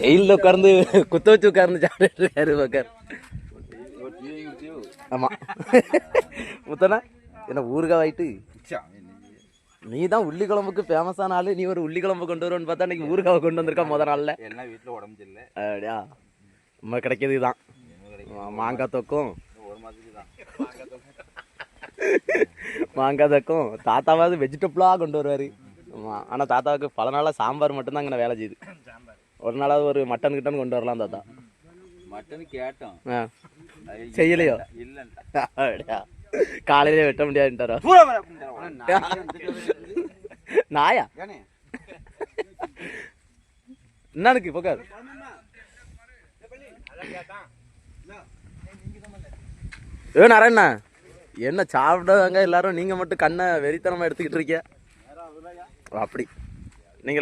செயலில் உட்கார்ந்து குத்த வச்சு உட்கார்ந்து சாப்பிட்டு இருக்காரு உட்கார் ஆமா. முத்தனா என்ன ஊறுகாய் வாயிட்டு நீ தான் உள்ளி குழம்புக்கு ஃபேமஸான ஆளு. நீ ஒரு உள்ளி குழம்பு கொண்டு வருவேன்னு பார்த்தா இன்னைக்கு ஊறுகாவை கொண்டு வந்திருக்கா முத நாள்ல. எல்லாம் வீட்டில் உடம்பு சரியில்லை. அப்படியா? நம்ம கிடைக்கிறது தான் மாங்காய் தொக்கும். ஒரு மாதத்துக்கு தான் மாங்காய் தொக்கும். தாத்தாவாவது வெஜிடபிளாக கொண்டு வருவார். ஆமாம் ஆனால் தாத்தாவுக்கு பல நாளாக சாம்பார் மட்டும்தான் அங்கே வேலை செய்யுது. ஒரு நாளாவது ஒரு மட்டன் கிட்டன் கொண்டு வரலாம் தாத்தா. மட்டன் கேட்டோம். செய்யலையோ? அப்படியா? காலையிலே வெட்ட அப்படின்ட்டாரு. நாயா ஏனே? என்னனுக்கு போக்கார் ஏ நாராயண்ணா. என்ன சாப்பிடாங்க எல்லாரும்? நீங்க மட்டும் கண்ணை வெறித்தனமா எடுத்துக்கிட்டு இருக்கீங்க. அப்படி. நீங்க